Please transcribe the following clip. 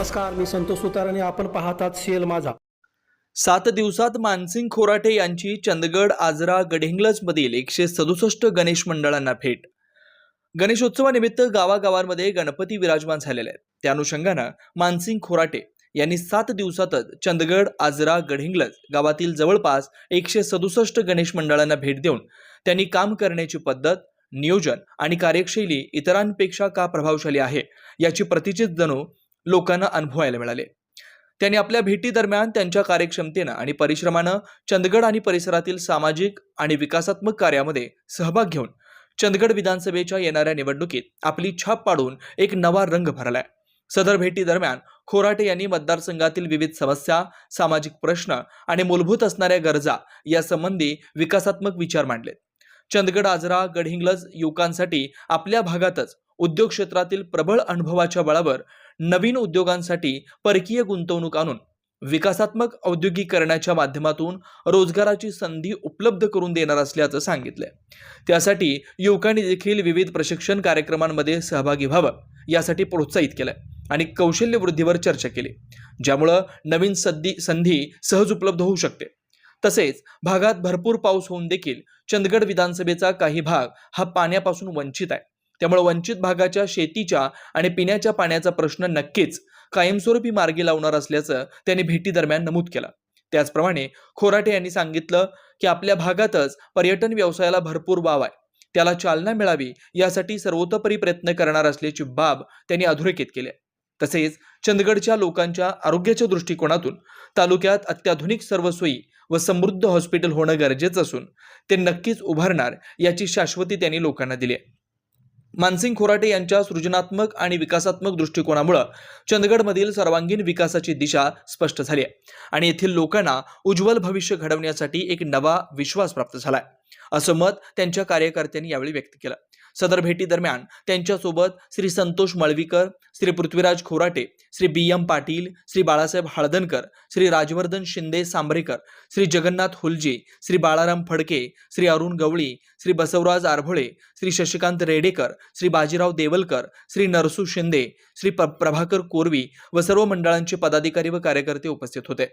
नमस्कार मी संतोष सुतार आणि आपण पाहतात सीएल माझा. सात दिवसात मानसिंग खोराटे यांची चंदगड आजरा गडिंग्लजमधील एकशे सदुसष्ट गणेश मंडळांना भेट. गणेशोत्सवानिमित्त गावागावांमध्ये गणपती विराजमान झालेले आहेत. त्या अनुषंगानं मानसिंग खोराटे यांनी सात दिवसातच चंदगड आजरा गडहिंग्लज गावातील जवळपास एकशे सदुसष्ट गणेश मंडळांना भेट देऊन त्यांनी काम करण्याची पद्धत नियोजन आणि कार्यशैली इतरांपेक्षा का प्रभावशाली आहे याची प्रतिचित जणू लोकांना अनुभवायला मिळाले. त्यांनी आपल्या भेटीदरम्यान त्यांच्या कार्यक्षमतेनं आणि परिश्रमानं चंदगड आणि परिसरातील सामाजिक आणि विकासात्मक कार्यामध्ये सहभाग घेऊन चंदगड विधानसभेच्या येणाऱ्या निवडणुकीत आपली छाप पाडून एक नवा रंग भरलाय. सदर भेटी दरम्यान खोराटे यांनी मतदारसंघातील विविध समस्या सामाजिक प्रश्न आणि मूलभूत असणाऱ्या गरजा यासंबंधी विकासात्मक विचार मांडले चंदगड आजरा गडहिंग्लज युवकांसाठी आपल्या भागातच उद्योग क्षेत्रातील प्रबळ अनुभवाच्या बळावर नवीन उद्योगांसाठी परकीय गुंतवणूक आणून विकासात्मक औद्योगिकरणाच्या माध्यमातून रोजगाराची संधी उपलब्ध करून देणार असल्याचं सांगितलंय. त्यासाठी युवकांनी देखील विविध प्रशिक्षण कार्यक्रमांमध्ये सहभागी व्हावं यासाठी प्रोत्साहित केलं आणि कौशल्य वृद्धीवर चर्चा केली ज्यामुळं नवीन सद्दी संधी सहज उपलब्ध होऊ शकते. तसेच भागात भरपूर पाऊस होऊन देखील चंदगड विधानसभेचा काही भाग हा पाण्यापासून वंचित आहे. त्यामुळे वंचित भागाच्या शेतीच्या आणि पिण्याच्या पाण्याचा प्रश्न नक्कीच कायमस्वरूपी मार्गी लावणार असल्याचं त्यांनी भेटीदरम्यान नमूद केलं. त्याचप्रमाणे खोराटे यांनी सांगितलं की आपल्या भागातच पर्यटन व्यवसायाला भरपूर वाव आहे. त्याला चालना मिळावी यासाठी सर्वतोपरी प्रयत्न करणार असल्याची बाब त्यांनी अधोरेखित केली. तसेच चंदगडच्या लोकांच्या आरोग्याच्या दृष्टिकोनातून तालुक्यात अत्याधुनिक सर्व सोयी व समृद्ध हॉस्पिटल होणं गरजेचं असून ते नक्कीच उभारणार याची शाश्वती त्यांनी लोकांना दिली आहे. मानसिंग खोराटे यांच्या सृजनात्मक आणि विकासात्मक दृष्टिकोनामुळं चंदगडमधील सर्वांगीण विकासाची दिशा स्पष्ट झाली आहे. आणि येथील लोकांना उज्ज्वल भविष्य घडवण्यासाठी एक नवा विश्वास प्राप्त झाला आहे. असं मत त्यांच्या कार्यकर्त्यांनी यावेळी व्यक्त केलं. सदर भेटी दरम्यान त्यांच्यासोबत श्री संतोष मळवीकर श्री पृथ्वीराज खोराटे श्री बी एम पाटील श्री बाळासाहेब हळदणकर श्री राजवर्धन शिंदे सांबरेकर श्री जगन्नाथ हुलजे श्री बाळाराम फडके श्री अरुण गवळी श्री बसवराज आरभोळे श्री शशिकांत रेडेकर श्री बाजीराव देवलकर श्री नरसू शिंदे श्री प्रभाकर कोरवी व सर्व मंडळांचे पदाधिकारी व कार्यकर्ते उपस्थित होते.